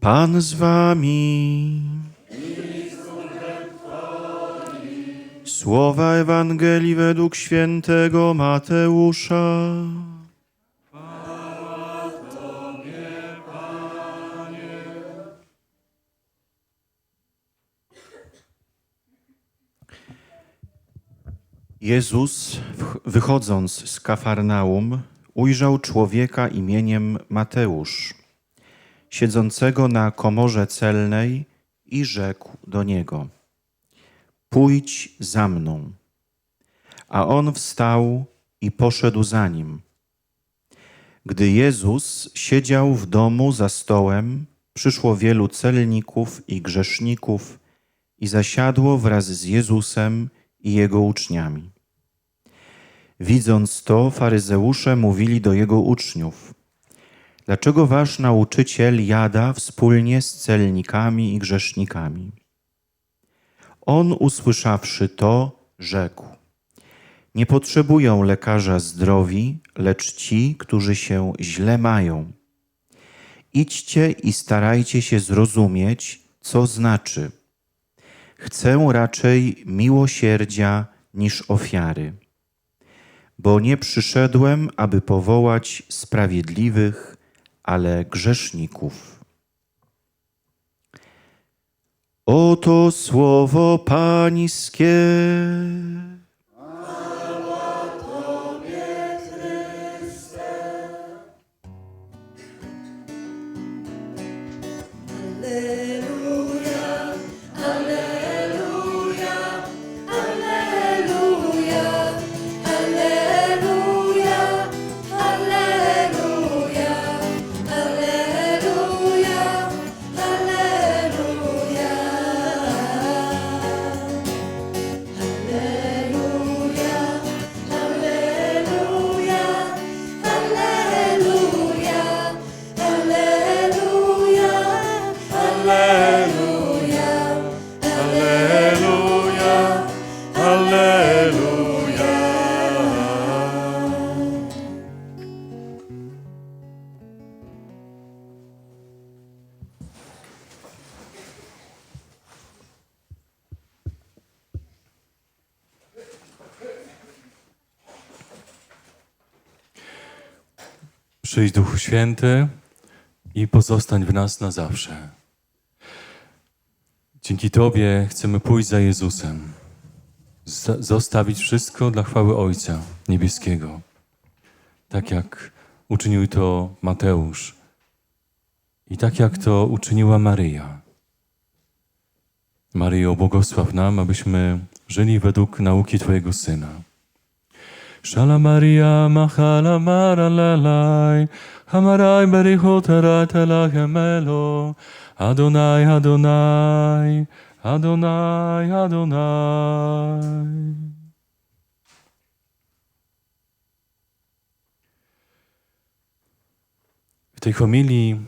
Pan z wami. Słowa Ewangelii według świętego Mateusza. Jezus, wychodząc z Kafarnaum, ujrzał człowieka imieniem Mateusz, siedzącego na komorze celnej i rzekł do niego: Pójdź za mną. A on wstał i poszedł za nim. Gdy Jezus siedział w domu za stołem, przyszło wielu celników i grzeszników i zasiadło wraz z Jezusem i jego uczniami. Widząc to, faryzeusze mówili do jego uczniów: Dlaczego wasz nauczyciel jada wspólnie z celnikami i grzesznikami? On, usłyszawszy to, rzekł: Nie potrzebują lekarza zdrowi, lecz ci, którzy się źle mają. Idźcie i starajcie się zrozumieć, co znaczy. Chcę raczej miłosierdzia niż ofiary, bo nie przyszedłem, aby powołać sprawiedliwych, ale grzeszników. Oto słowo Pańskie. Przyjdź Duchu Święty i pozostań w nas na zawsze. Dzięki Tobie chcemy pójść za Jezusem, zostawić wszystko dla chwały Ojca Niebieskiego, tak jak uczynił to Mateusz i tak jak to uczyniła Maryja. Maryjo, błogosław nam, abyśmy żyli według nauki Twojego Syna. Shala Maria Machala Maralalai. Hamarai Berichotara Tela Gemelo Adonai Adonai. Adonai Adonai. W tej homilii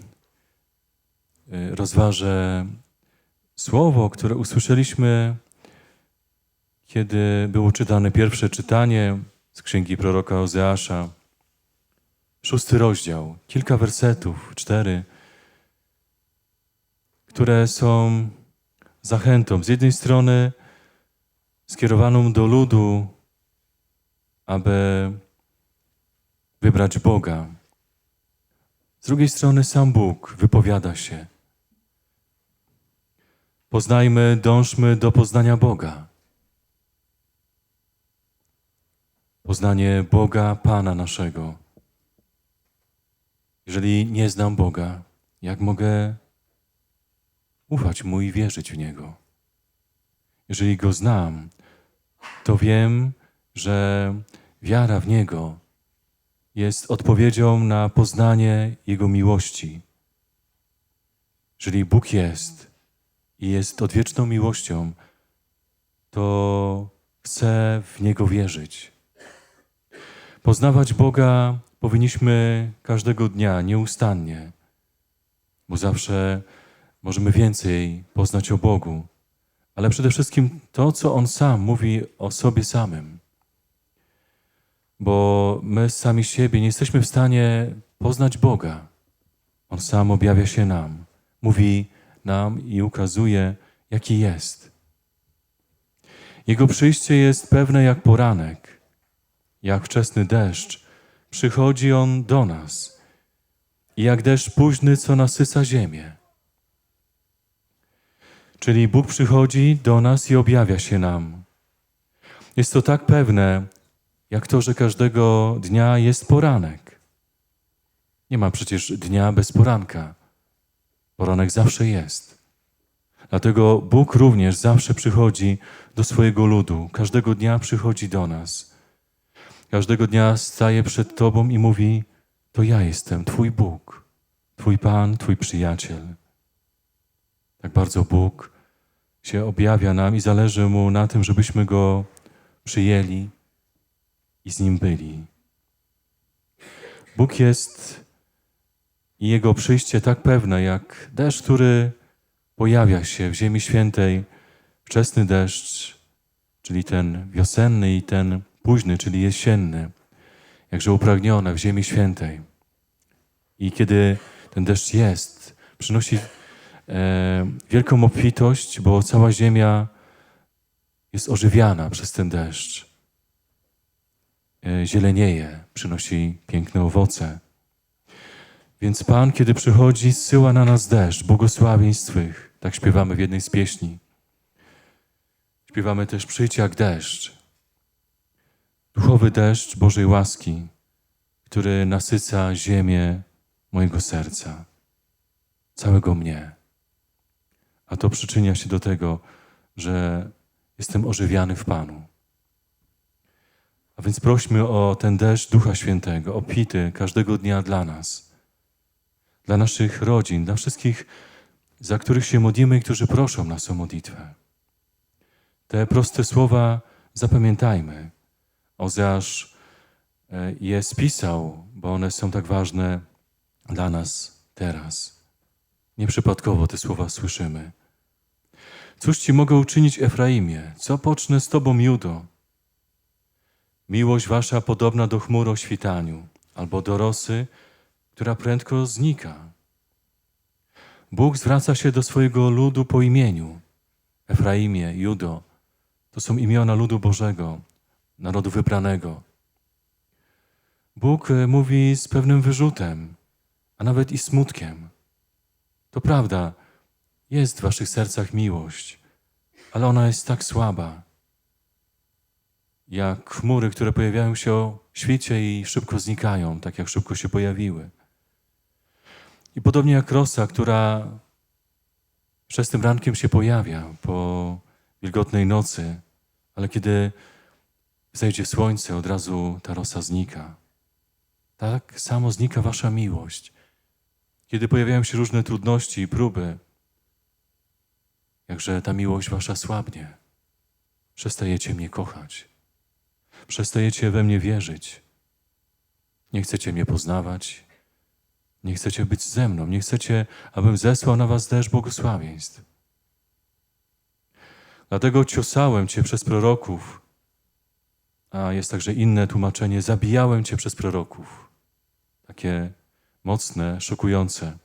y, rozważę słowo, które usłyszeliśmy kiedy było czytane pierwsze czytanie z księgi proroka Ozeasza, szósty rozdział, kilka wersetów, cztery, które są zachętą z jednej strony skierowaną do ludu, aby wybrać Boga. Z drugiej strony sam Bóg wypowiada się. Poznajmy, dążmy do poznania Boga. Poznanie Boga, Pana naszego. Jeżeli nie znam Boga, jak mogę ufać Mu i wierzyć w Niego? Jeżeli Go znam, to wiem, że wiara w Niego jest odpowiedzią na poznanie Jego miłości. Jeżeli Bóg jest i jest odwieczną miłością, to chcę w Niego wierzyć. Poznawać Boga powinniśmy każdego dnia, nieustannie, bo zawsze możemy więcej poznać o Bogu, ale przede wszystkim to, co On sam mówi o sobie samym. Bo my sami siebie nie jesteśmy w stanie poznać Boga. On sam objawia się nam. mówi nam i ukazuje, jaki jest. Jego przyjście jest pewne jak poranek, jak wczesny deszcz. Przychodzi on do nas i jak deszcz późny, co nasyca ziemię. Czyli Bóg przychodzi do nas i objawia się nam. Jest to tak pewne, jak to, że każdego dnia jest poranek. Nie ma przecież dnia bez poranka. Poranek zawsze jest. Dlatego Bóg również zawsze przychodzi do swojego ludu. Każdego dnia przychodzi do nas. Każdego dnia staje przed Tobą i mówi: To ja jestem Twój Bóg, Twój Pan, Twój przyjaciel. Tak bardzo Bóg się objawia nam i zależy Mu na tym, żebyśmy Go przyjęli i z Nim byli. Bóg jest i Jego przyjście tak pewne, jak deszcz, który pojawia się w Ziemi Świętej, wczesny deszcz, czyli ten wiosenny i ten późny, czyli jesienny, jakże upragnione w Ziemi Świętej. I kiedy ten deszcz jest, przynosi e, wielką obfitość, bo cała ziemia jest ożywiana przez ten deszcz. E, zielenieje, przynosi piękne owoce. Więc Pan, kiedy przychodzi, zsyła na nas deszcz, błogosławień swych. Tak śpiewamy w jednej z pieśni. Śpiewamy też przyjdź jak deszcz. Duchowy deszcz Bożej łaski, który nasyca ziemię mojego serca, całego mnie. A to przyczynia się do tego, że jestem ożywiany w Panu. A więc prośmy o ten deszcz Ducha Świętego, obfity każdego dnia dla nas, dla naszych rodzin, dla wszystkich, za których się modlimy i którzy proszą nas o modlitwę. Te proste słowa zapamiętajmy. Ozeasz e, je spisał, bo one są tak ważne dla nas teraz. Nieprzypadkowo te słowa słyszymy. Cóż ci mogę uczynić, Efraimie? Co pocznę z tobą, Judo? Miłość wasza podobna do chmur o świtaniu, albo do rosy, która prędko znika. Bóg zwraca się do swojego ludu po imieniu. Efraimie, Judo, to są imiona ludu Bożego, narodu wybranego. Bóg e, mówi z pewnym wyrzutem, a nawet i smutkiem. To prawda, jest w waszych sercach miłość, ale ona jest tak słaba, jak chmury, które pojawiają się o świecie i szybko znikają, tak jak szybko się pojawiły. I podobnie jak rosa, która przez tym rankiem się pojawia po wilgotnej nocy, ale kiedy zejdzie słońce, od razu ta rosa znika. Tak samo znika wasza miłość. Kiedy pojawiają się różne trudności i próby, jakże ta miłość wasza słabnie. Przestajecie mnie kochać. Przestajecie we mnie wierzyć. Nie chcecie mnie poznawać. Nie chcecie być ze mną. Nie chcecie, abym zesłał na was deszcz błogosławieństw. Dlatego ciosałem cię przez proroków, a jest także inne tłumaczenie, zabijałem cię przez proroków. Takie mocne, szokujące.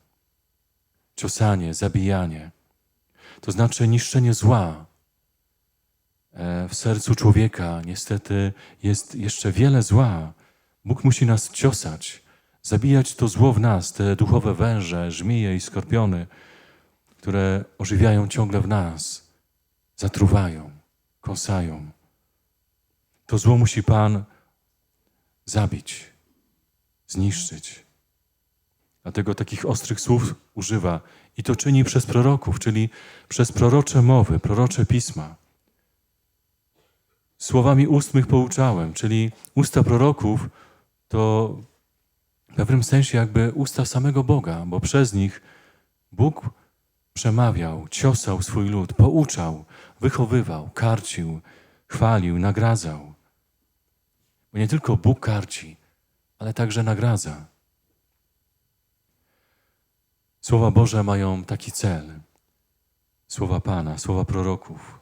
Ciosanie, zabijanie. To znaczy niszczenie zła. E, W sercu człowieka niestety jest jeszcze wiele zła. Bóg musi nas ciosać, zabijać to zło w nas, te duchowe węże, żmije i skorpiony, które ożywiają ciągle w nas, zatruwają, kąsają. To zło musi Pan zabić, zniszczyć. Dlatego takich ostrych słów używa i to czyni przez proroków, czyli przez prorocze mowy, prorocze pisma. Słowami ust mych pouczałem, czyli usta proroków to w pewnym sensie jakby usta samego Boga, bo przez nich Bóg przemawiał, ciosał swój lud, pouczał, wychowywał, karcił, chwalił, nagradzał. Bo nie tylko Bóg karci, ale także nagradza. Słowa Boże mają taki cel. Słowa Pana, słowa proroków,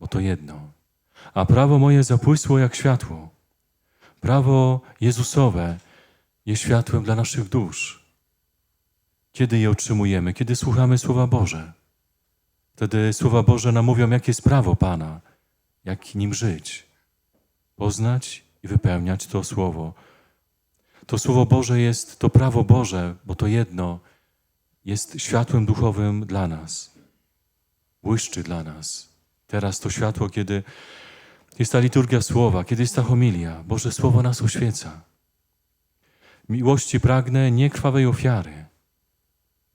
bo to jedno. A prawo moje zapłysło jak światło. Prawo Jezusowe jest światłem dla naszych dusz. Kiedy je otrzymujemy? Kiedy słuchamy Słowa Boże. Wtedy Słowa Boże nam mówią, jakie jest prawo Pana, jak nim żyć. Poznać i wypełniać to Słowo. To Słowo Boże jest, to prawo Boże, bo to jedno jest światłem duchowym dla nas. Błyszczy dla nas. Teraz to światło, kiedy jest ta liturgia Słowa, kiedy jest ta homilia. Boże Słowo nas oświeca. Miłości pragnę nie krwawej ofiary,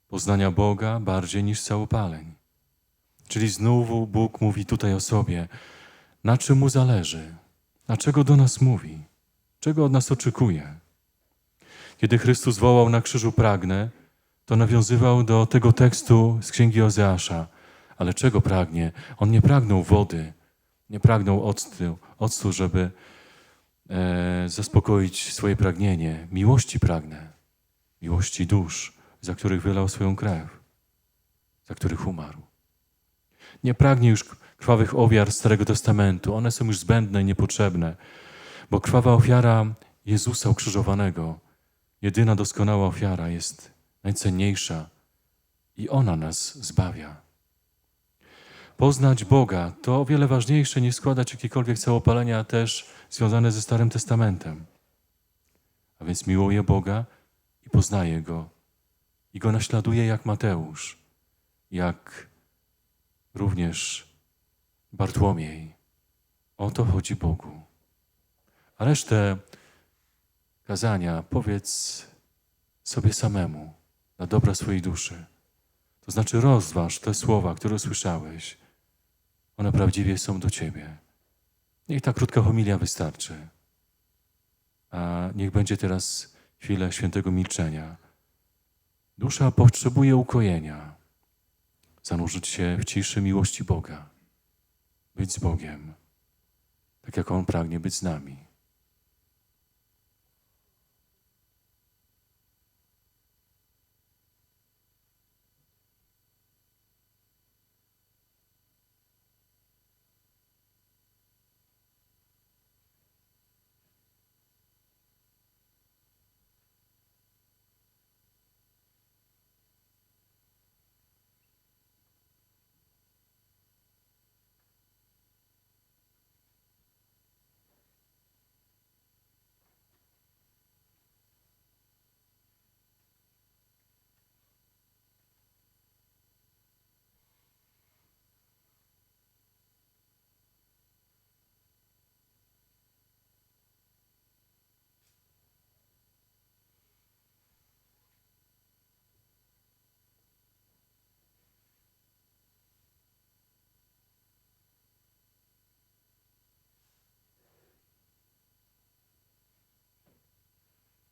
poznania Boga bardziej niż całopaleń. Czyli znowu Bóg mówi tutaj o sobie, na czym Mu zależy, dlaczego do nas mówi, czego od nas oczekuje. Kiedy Chrystus wołał na krzyżu pragnę, to nawiązywał do tego tekstu z księgi Ozeasza. Ale czego pragnie? On nie pragnął wody, nie pragnął octu, octu żeby e, zaspokoić swoje pragnienie. Miłości pragnę, miłości dusz, za których wylał swoją krew, za których umarł. Nie pragnie już krwawych ofiar Starego Testamentu, one są już zbędne i niepotrzebne, bo krwawa ofiara Jezusa ukrzyżowanego, jedyna doskonała ofiara jest najcenniejsza i ona nas zbawia. Poznać Boga to o wiele ważniejsze niż składać jakiekolwiek całopalenia też związane ze Starym Testamentem. A więc miłuję Boga i poznaję Go. I Go naśladuję jak Mateusz, jak również Bartłomiej. O to chodzi Bogu. A resztę kazania powiedz sobie samemu na dobra swojej duszy. To znaczy rozważ te słowa, które słyszałeś. One prawdziwie są do ciebie. Niech ta krótka homilia wystarczy. A niech będzie teraz chwilę świętego milczenia. Dusza potrzebuje ukojenia. Zanurzyć się w ciszy miłości Boga. Być z Bogiem, tak jak On pragnie być z nami.